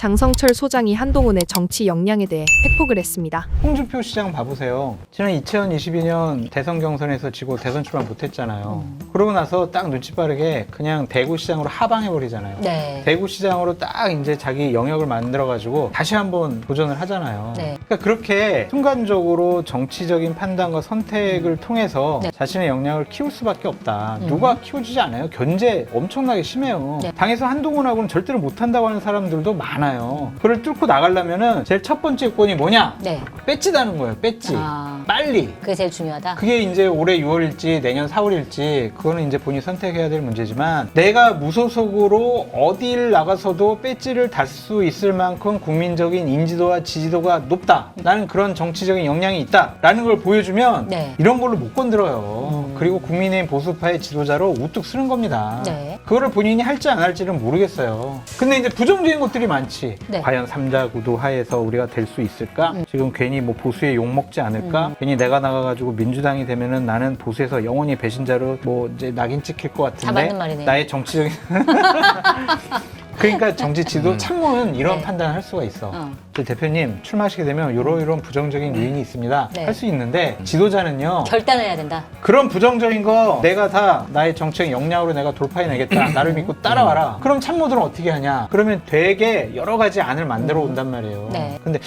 장성철 소장이 한동훈의 정치 역량에 대해 팩폭을 했습니다. 홍준표 시장 봐보세요. 지난 2022년 대선 경선에서 지고 대선 출마 못했잖아요. 그러고 나서 딱 눈치 빠르게 그냥 대구시장으로 하방해버리잖아요. 네. 대구시장으로 딱 이제 자기 영역을 만들어가지고 다시 한번 도전을 하잖아요. 네. 그러니까 그렇게 순간적으로 정치적인 판단과 선택을 통해서 네. 자신의 역량을 키울 수밖에 없다. 음. 누가 키워주지 않아요? 견제 엄청나게 심해요. 네. 당에서 한동훈하고는 절대로 못한다고 하는 사람들도 많아요. 그걸 뚫고 나가려면은 제일 첫 번째 요건이 뭐냐? 네. 배지다는 거예요. 배지. 아. 빨리. 그게 제일 중요하다. 그게 이제 올해 6월일지 내년 4월일지 그거는 이제 본인이 선택해야 될 문제지만 내가 무소속으로 어딜 나가서도 배지를 달 수 있을 만큼 국민적인 인지도와 지지도가 높다. 나는 그런 정치적인 역량이 있다. 라는 걸 보여주면 네. 이런 걸로 못 건드려요. 음. 그리고 국민의힘 보수파의 지도자로 우뚝 쓰는 겁니다. 네. 그거를 본인이 할지 안 할지는 모르겠어요. 근데 이제 부정적인 것들이 많지. 네. 과연 삼자 구도 하에서 우리가 될 수 있을까? 음. 지금 괜히 뭐 보수에 욕 먹지 않을까? 괜히 내가 나가가지고 민주당이 되면은 나는 보수에서 영원히 배신자로 뭐 이제 낙인 찍힐 것다 같은데. 나의 정치적인 그러니까 정치 지도 참모는 이런 네. 판단을 할 수가 있어. 어. 저 대표님 출마하시게 되면 이런 이런 부정적인 요인이 있습니다. 네. 할 수 있는데 지도자는요. 결단을 해야 된다. 그런 부정적인 거 내가 다 나의 정책 역량으로 내가 돌파해내겠다. 나를 믿고 따라와라. 그럼 참모들은 어떻게 하냐? 그러면 되게 여러 가지 안을 만들어 온단 말이에요. 네. 근데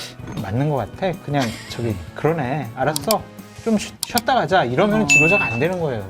맞는 것 같아. 그냥 저기 그러네. 알았어. 좀 쉬- 쉬었다 가자. 이러면 어. 지도자가 안 되는 거예요.